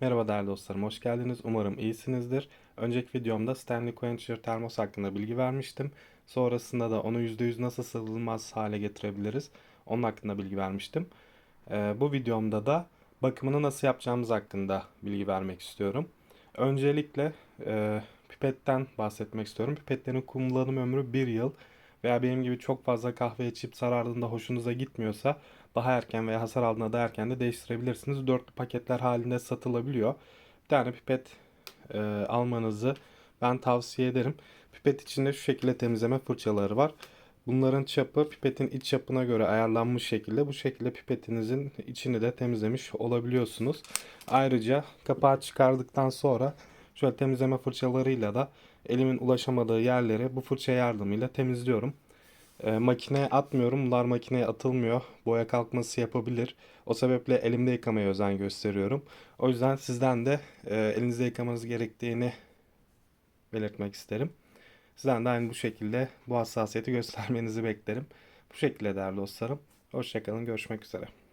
Merhaba değerli dostlarım, hoş geldiniz. Umarım iyisinizdir. Önceki videomda Stanley Quencher termos hakkında bilgi vermiştim. Sonrasında da onu %100 nasıl sıvılmaz hale getirebiliriz, onun hakkında bilgi vermiştim. Ee, bu videomda da bakımını nasıl yapacağımız hakkında bilgi vermek istiyorum. Öncelikle e, pipetten bahsetmek istiyorum. Pipetlerin kullanım ömrü 1 yıl veya benim gibi çok fazla kahve içip sarardığında hoşunuza gitmiyorsa daha erken veya hasar aldığında daha erken de değiştirebilirsiniz. Dörtlü paketler halinde satılabiliyor. Bir tane pipet e, almanızı ben tavsiye ederim. Pipet içinde şu şekilde temizleme fırçaları var. Bunların çapı pipetin iç çapına göre ayarlanmış şekilde bu şekilde pipetinizin içini de temizlemiş olabiliyorsunuz. Ayrıca kapağı çıkardıktan sonra şöyle temizleme fırçalarıyla da elimin ulaşamadığı yerleri bu fırça yardımıyla temizliyorum. E, makineye atmıyorum. Bunlar makineye atılmıyor. Boya kalkması yapabilir. O sebeple elimde yıkamaya özen gösteriyorum. O yüzden sizden de e, elinizde yıkamanız gerektiğini belirtmek isterim. Sizden de aynı bu şekilde bu hassasiyeti göstermenizi beklerim. Bu şekilde değerli dostlarım. Hoşçakalın. Görüşmek üzere.